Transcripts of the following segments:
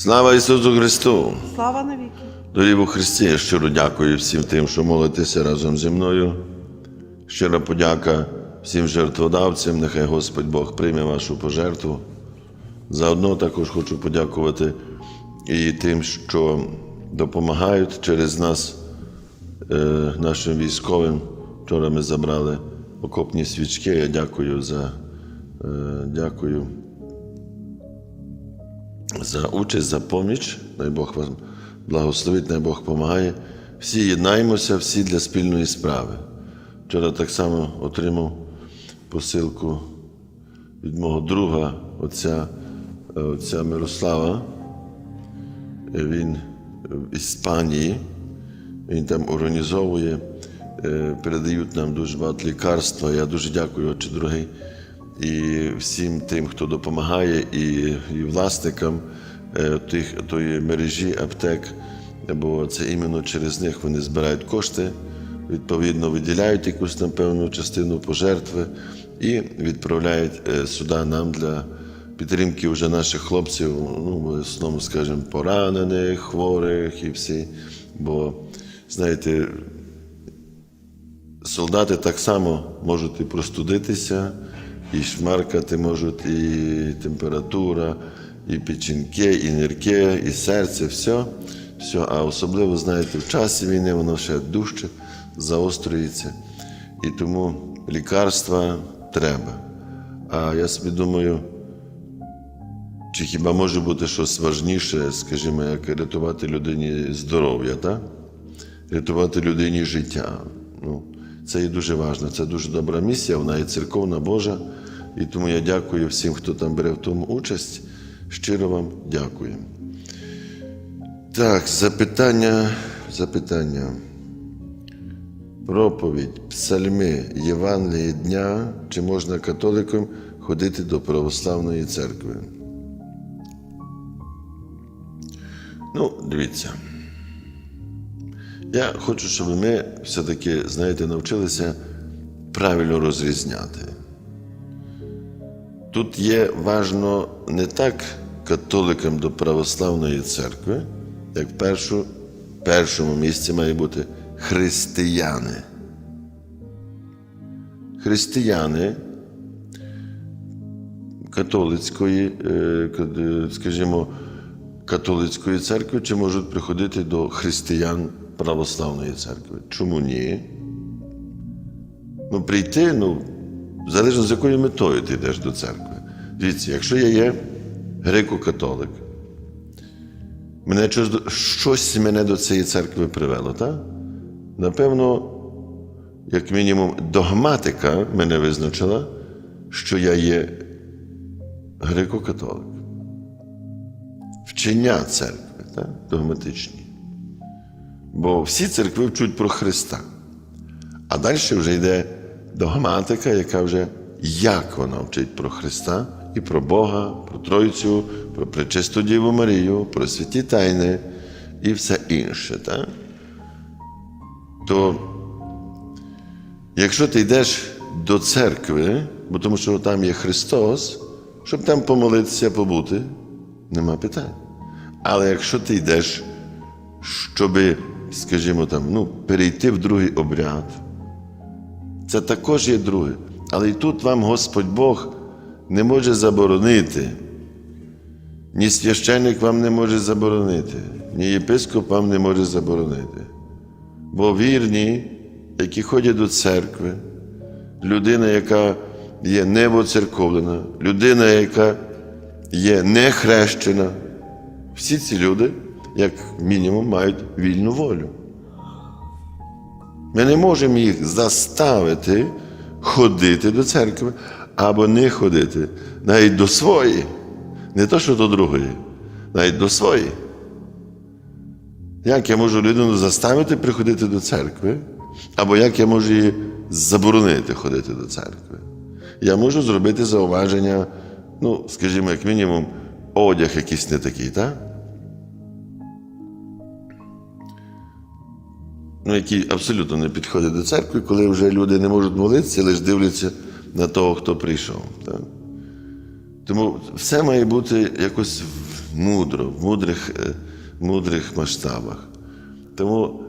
Слава Ісусу Христу! Слава навіки! Дорогі у Христі, я щиро дякую всім тим, що молитеся разом зі мною. Щира подяка всім жертводавцям. Нехай Господь Бог прийме вашу пожертву. Заодно також хочу подякувати і тим, що допомагають через нас, е, нашим військовим. Вчора ми забрали окопні свічки. Я дякую за е, дякую за участь, за поміч. Дай Бог вам благословить, дай Бог допомагає. Всі єднаємося, всі для спільної справи. Вчора так само отримав посилку від мого друга, отця, е, отця Мирослава. Е, Він в Іспанії, він там організовує, е, передають нам дуже багато лікарства. Я дуже дякую, отче дорогий, і всім тим, хто допомагає, і, і власникам е, тих, тої мережі аптек, бо це іменно через них вони збирають кошти, відповідно виділяють якусь там певну частину пожертви і відправляють е, сюди нам для підтримки вже наших хлопців, ну, в основному, скажімо, поранених, хворих і всі. Бо, знаєте, солдати так само можуть і простудитися, і шмаркати можуть, і температура, і печінки, і нирки, і серце, все. все. А особливо, знаєте, в часі війни воно ще дужче заострюється. І тому лікарства треба. А я собі думаю, чи хіба може бути щось важніше, скажімо, як рятувати людині здоров'я, так? рятувати людині життя. Ну, це є дуже важливо. Це дуже добра місія, вона є церковна Божа. І тому я дякую всім, хто там бере в тому участь. Щиро вам дякую. Так, запитання, запитання. Проповідь, псальми, Євангелії дня, чи можна католикам ходити до православної церкви? Ну, дивіться. Я хочу, щоб ми все-таки, знаєте, навчилися правильно розрізняти. Тут є важно не так католикам до православної церкви, як в першу, першому місці має бути християни. Християни католицької, е, скажімо, католицької церкви чи можуть приходити до християн православної церкви. Чому ні? Ну, прийти, ну, залежно з якою метою ти йдеш до церкви. Дивіться, якщо я є греко-католик, мене щось, мене до цієї церкви привело, так? Напевно, як мінімум, догматика мене визначила, що я є греко-католик. Вчення церкви, так? догматичні. Бо всі церкви вчуть про Христа. А далі вже йде догматика, яка вже як вона вчить про Христа і про Бога, про Тройцю, про Пречисту Діву Марію, про святі тайни і все інше. Так? То якщо ти йдеш до церкви, бо тому що там є Христос, щоб там помолитися, побути, нема питань. Але якщо ти йдеш, щоби, скажімо там, ну, перейти в другий обряд, це також є друге. Але і тут вам Господь Бог не може заборонити. Ні священник вам не може заборонити, ні єпископ вам не може заборонити. Бо вірні, які ходять до церкви, людина, яка є невоцерковлена, людина, яка є нехрещена, всі ці люди, як мінімум, мають вільну волю. Ми не можемо їх заставити ходити до церкви або не ходити, навіть до своєї, не то, що до другої, навіть до своєї. Як я можу людину заставити приходити до церкви, або як я можу її заборонити ходити до церкви? Я можу зробити зауваження, ну, скажімо, як мінімум, одяг якийсь не такий, так? Ну, які абсолютно не підходять до церкви, коли вже люди не можуть молитися, лише дивляться на того, хто прийшов. Так? Тому все має бути якось мудро, в мудрих, е, мудрих масштабах. Тому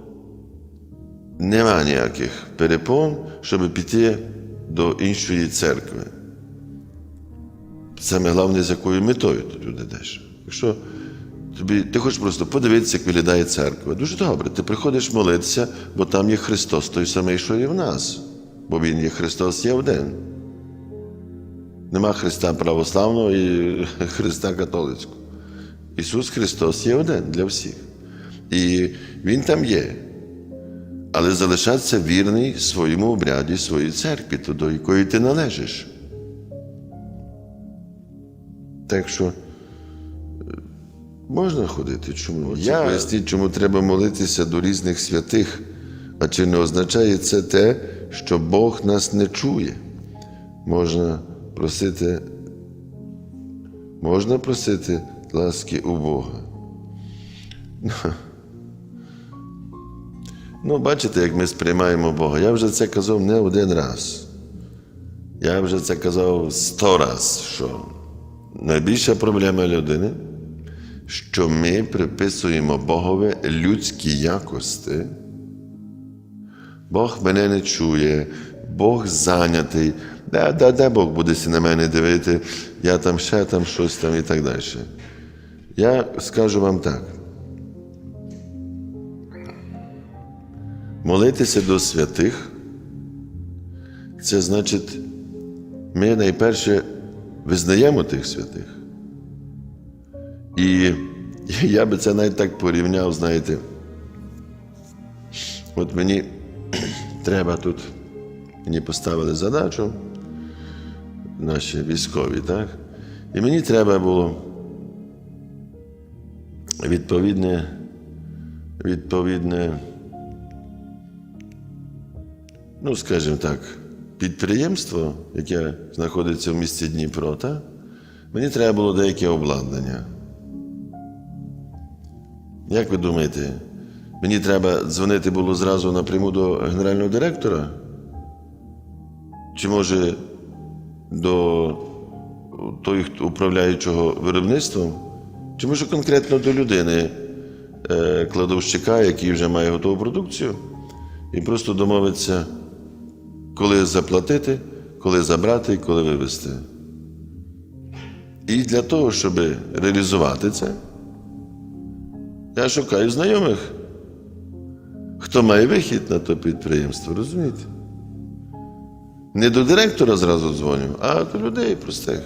нема ніяких перепон, щоб піти до іншої церкви. Саме головне, з якою метою туди йдеш. Якщо тобі, ти хочеш просто подивитися, як виглядає церква. Дуже добре. Ти приходиш молитися, бо там є Христос, той самий, що і в нас. Бо Він є Христос є один. Нема Христа православного і Христа католицького. Ісус Христос є один для всіх. І Він там є. Але залишатися вірний своєму обряді, своїй церкві, то до якої ти належиш. Так що можна ходити. Чому? Я поясніть, чому треба молитися до різних святих. А чи не означає це те, що Бог нас не чує? Можна просити, можна просити ласки у Бога. Ну, бачите, як ми сприймаємо Бога. Я вже це казав не один раз. Я вже це казав сто раз, що найбільша проблема людини, що ми приписуємо Богові людські якості. Бог мене не чує, Бог зайнятий. Де, де, де Бог буде на мене дивити, я там ще там щось там і так далі. Я скажу вам так. Молитися до святих, це значить, ми найперше визнаємо тих святих. І я би це навіть так порівняв, знаєте. От мені треба тут, мені поставили задачу, наші військові, так? І мені треба було відповідне, відповідне, ну, скажімо так, підприємство, яке знаходиться в місті Дніпро, так? мені треба було деяке обладнання. Як ви думаєте, мені треба дзвонити було зразу напряму до генерального директора? Чи може до той, хто управляючого виробництвом? Чи може конкретно до людини, е, кладовщика, який вже має готову продукцію, і просто домовитися, коли заплатити, коли забрати і коли вивезти? І для того, щоб реалізувати це, я шукаю знайомих, хто має вихід на то підприємство, розумієте? Не до директора зразу дзвоню, а до людей простих.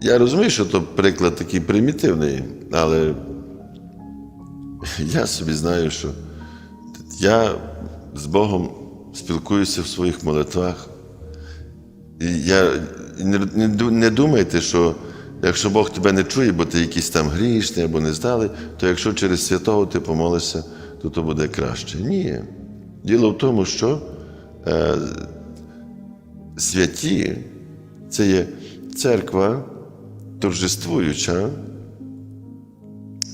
Я розумію, що то приклад такий примітивний, але я собі знаю, що я з Богом спілкуюся в своїх молитвах. І я не, не, не думайте, що якщо Бог тебе не чує, бо ти якийсь там грішний або не здалий, то якщо через святого ти помолишся, то то буде краще. Ні. Діло в тому, що е, святі це є церква торжествуюча.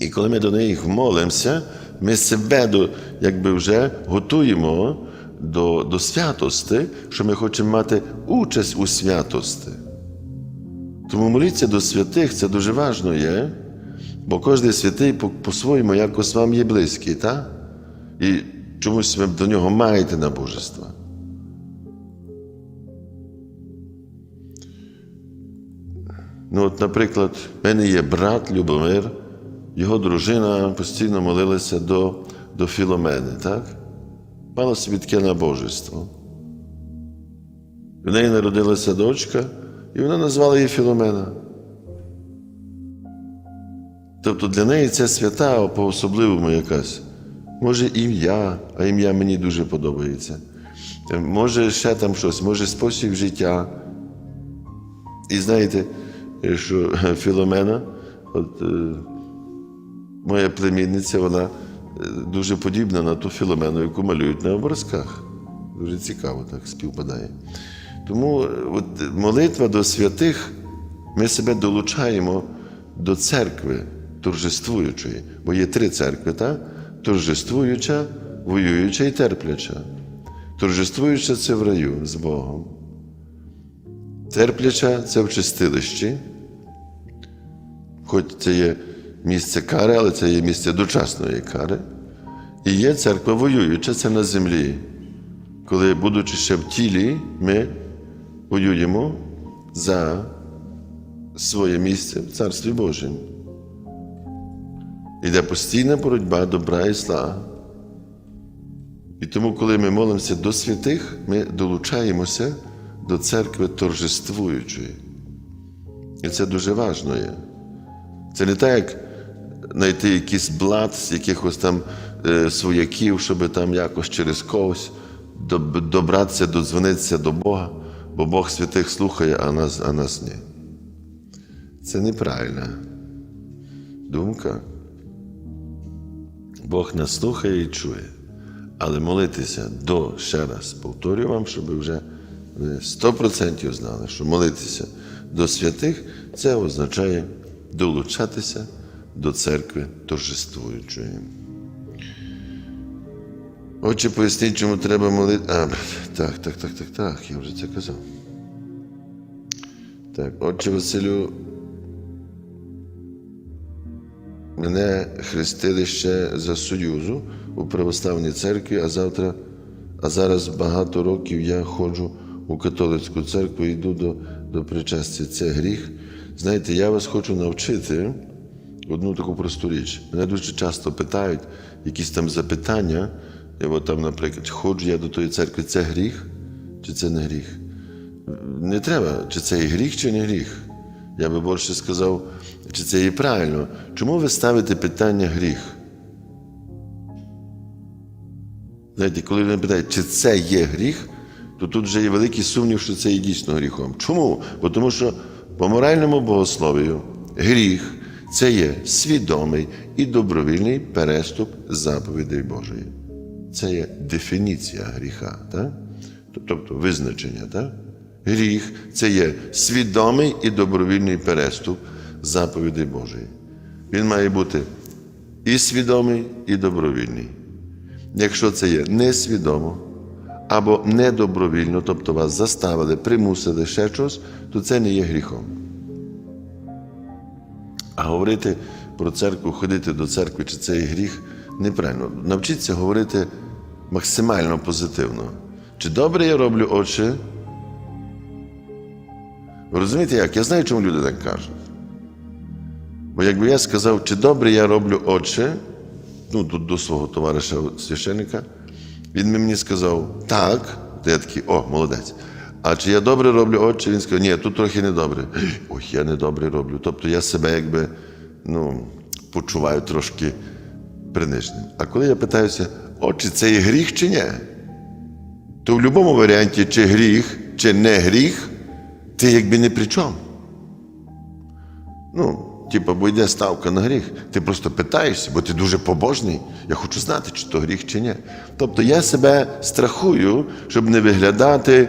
І коли ми до них молимося, ми себе до, якби вже готуємо до, до святости, що ми хочемо мати участь у святості. Тому молитися до святих це дуже важливо є, бо кожен святий по- по-своєму якось вам є близький, так? І чомусь ви до нього маєте набожество. Ну, от, наприклад, в мене є брат Любомир, його дружина постійно молилася до, до Філомени, так? Мала собі таке набожество. В неї народилася дочка, і вона назвала її Філомена. Тобто для неї це свята по-особливому якась. Може, ім'я, а ім'я мені дуже подобається. Е, Може, ще там щось, може, спосіб життя. І знаєте, е, що Філомена, от, е, моя племінниця, вона е, дуже подібна на ту Філомену, яку малюють на образках. Дуже цікаво так співпадає. Тому е, от, молитва до святих, ми себе долучаємо до церкви торжествуючої, бо є три церкви, так? торжествуюча, воююча і терпляча. Торжествуюча це в раю з Богом. Терпляча це в чистилищі, хоч це є місце кари, але це є місце дочасної кари. І є церква воююча, це на землі. Коли, будучи ще в тілі, ми воюємо за своє місце в Царстві Божому. Іде постійна боротьба добра і зла. І тому, коли ми молимося до святих, ми долучаємося до церкви торжествуючої. І це дуже важливо є. Це не так, як знайти якийсь блат з якихось там е, свояків, щоб там якось через когось добратися, додзвонитися до Бога, бо Бог святих слухає, а нас, а нас ні. Це неправильна думка. Бог нас слухає і чує. Але молитися до, ще раз повторюю вам, щоб ви вже ви 100% знали, що молитися до святих це означає долучатися до церкви торжествуючої. Отче, поясніть, чому треба молити. А, так, так, так, так, так, я вже це казав. Так, отче Василю, Мене хрестили ще за Союзу у православній церкві, а завтра, а зараз багато років я ходжу у католицьку церкву і йду до, до причастя. Це гріх. Знаєте, я вас хочу навчити одну таку просту річ. Мене дуже часто питають якісь там запитання. Я от там, наприклад, ходжу я до тої церкви, це гріх чи це не гріх? Не треба, чи це є гріх, чи не гріх. Я би більше сказав, чи це є правильно. Чому ви ставите питання гріх? Знаєте, коли ви питаєте, чи це є гріх, то тут вже є великий сумнів, що це є дійсно гріхом. Чому? Бо тому що по моральному богословію гріх це є свідомий і добровільний переступ заповідей Божої. Це є дефініція гріха, так? тобто визначення. Так? Гріх це є свідомий і добровільний переступ заповідей Божої. Він має бути і свідомий, і добровільний. Якщо це є несвідомо або недобровільно, тобто вас заставили, примусили ще щось, то це не є гріхом. А говорити про церкву, ходити до церкви, чи це є гріх, неправильно. Навчіться говорити максимально позитивно. Чи добре я роблю очі? Ви розумієте як? Я знаю, чому люди так кажуть. Бо якби я сказав, чи добре я роблю очі, ну, до, до свого товариша священника, він мені сказав, так, то я такий, о, молодець. А чи я добре роблю очі? Він сказав, ні, тут трохи недобре. Ой, я недобре роблю. Тобто я себе якби ну, почуваю трошки приниженим. А коли я питаюся, очі, це є гріх чи ні? То в будь-якому варіанті, чи гріх, чи не гріх, ти якби не при чому. Ну, типу, бо йде ставка на гріх. Ти просто питаєшся, бо ти дуже побожний. Я хочу знати, чи то гріх, чи ні. Тобто я себе страхую, щоб не виглядати,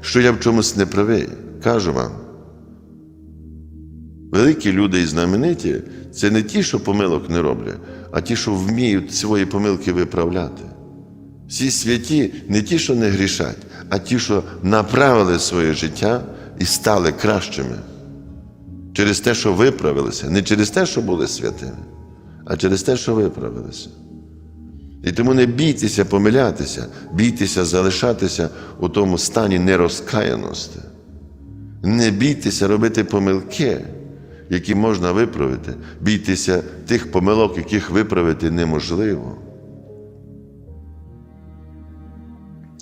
що я в чомусь не правий. Кажу вам. Великі люди і знамениті це не ті, що помилок не роблять, а ті, що вміють свої помилки виправляти. Всі святі не ті, що не грішать, а ті, що направили своє життя і стали кращими. Через те, що виправилися, не через те, що були святими, а через те, що виправилися. І тому не бійтеся помилятися, бійтеся залишатися у тому стані нерозкаяності. Не бійтеся робити помилки, які можна виправити. Бійтеся тих помилок, яких виправити неможливо.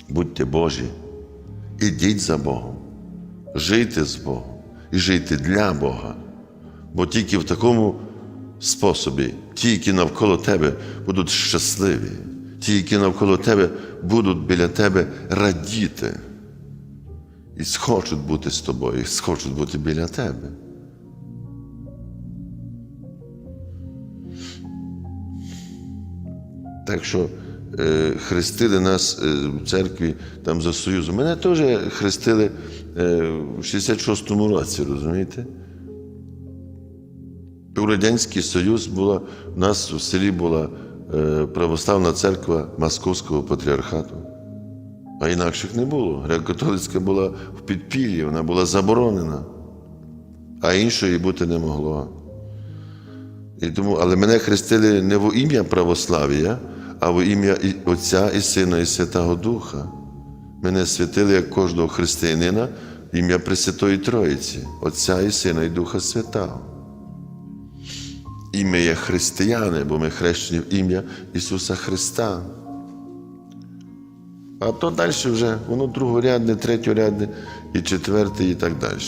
Будьте Божі, ідіть за Богом, жийте з Богом і жийте для Бога. Бо тільки в такому способі ті, які навколо тебе будуть щасливі, ті, які навколо тебе будуть біля тебе радіти і схочуть бути з тобою, і схочуть бути біля тебе. Так що е, хрестили нас е, в церкві там за Союзом. Мене теж хрестили е, в 66-му році, розумієте? У Радянський Союз була, у нас в селі була е, православна церква Московського патріархату. А інакших не було. Греко-католицька була в підпіллі, вона була заборонена, а іншої бути не могло. І тому, але мене хрестили не в ім'я православ'я, а в ім'я Отця і Сина, і Святого Духа. Мене святили як кожного християнина ім'я Пресвятої Троїці, Отця і Сина і Духа Святого. І ми є християни, бо ми хрещені в ім'я Ісуса Христа. А то далі вже воно другорядне, третьорядне і четверте, і так далі.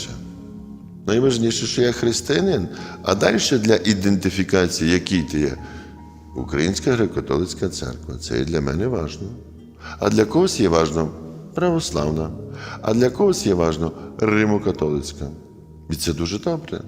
Найважніше, що я християнин, а далі для ідентифікації, який ти є. Українська греко-католицька церква. Це і для мене важно. А для когось є важливо православна, а для когось є важно римо-католицька. І це дуже добре.